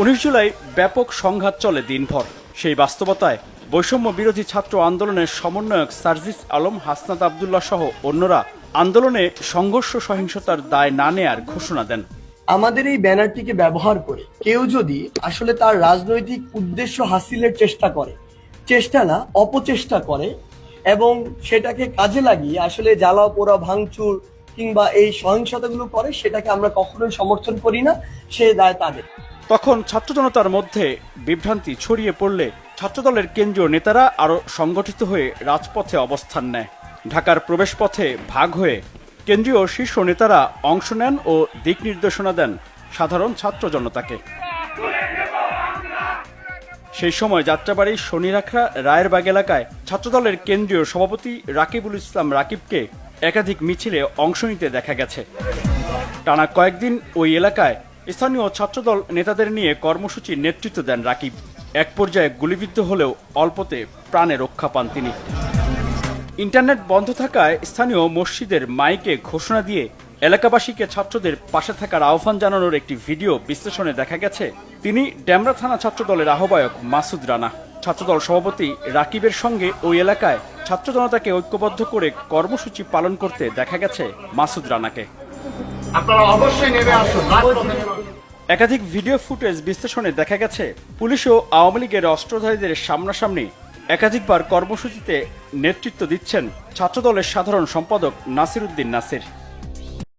উনিশ জুলাই ব্যাপক সংঘাত চলে দিনভর। সেই বাস্তবতায় বৈষম্য বিরোধী ছাত্র আন্দোলনের সমন্বয়ক সার্জিস আলম, হাসনাত আবদুল্লাহ সহ অন্যরা আন্দোলনে সংঘর্ষ সহিংসতার দায় না নেয়ার ঘোষণা দেন। আমাদের এই ব্যানারটিকে ব্যবহার করে কেউ যদি আসলে তার রাজনৈতিক উদ্দেশ্য হাসিলের চেষ্টা করে, চেষ্টা না, অপচেষ্টা করে এবং সেটাকে কাজে লাগিয়ে আসলে জ্বালা পোড়া ভাঙচুর কিংবা এই সহিংসতাগুলো করে, সেটাকে আমরা কখনোই সমর্থন করি না, সে দায় তাদের। তখন ছাত্র জনতার মধ্যে বিভ্রান্তি ছড়িয়ে পড়লে ছাত্রদলের কেন্দ্রীয় নেতারা আরও সংগঠিত হয়ে রাজপথে অবস্থান নেয়। ঢাকার প্রবেশপথে ভাগ হয়ে কেন্দ্রীয় শীর্ষ নেতারা অংশ নেন ও দিক নির্দেশনা দেন সাধারণ ছাত্র জনতাকে সেই সময় যাত্রাবাড়ি শনিরাখড়া রায়েরবাগ এলাকায় ছাত্রদলের কেন্দ্রীয় সভাপতি রাকিবুল ইসলাম রাকিবকে একাধিক মিছিলে অংশ নিতে দেখা গেছে। টানা কয়েকদিন ওই এলাকায় স্থানীয় ছাত্রদল নেতাদের নিয়ে কর্মসূচির নেতৃত্ব দেন রাকিব। এক পর্যায়ে গুলিবিদ্ধ হলেও অল্পতে প্রাণে রক্ষা পান তিনি। ইন্টারনেট বন্ধ থাকায় স্থানীয় মসজিদের মাইকে ঘোষণা দিয়ে এলাকাবাসীকে ছাত্রদের পাশে থাকার আহ্বান জানানোর একটি ভিডিও বিশ্লেষণে দেখা গেছে। তিনি ড্যামরা থানা ছাত্রদলের আহ্বায়ক মাসুদ রানা। ছাত্রদল সভাপতি রাকিবের সঙ্গে ওই এলাকায় ছাত্র জনতাকে ঐক্যবদ্ধ করে কর্মসূচি পালন করতে দেখা গেছে মাসুদ রানাকে। আপনারা অবশ্যই নেমে আসুন। একাধিক ভিডিও ফুটেজ বিশ্লেষণে দেখা গেছে, পুলিশ ও আওয়ামী লীগের অস্ত্রধারীদের সামনাসামনি একাধিকবার কর্মসূচিতে নেতৃত্ব দিচ্ছেন ছাত্রদলের সাধারণ সম্পাদক নাসির উদ্দিন নাসির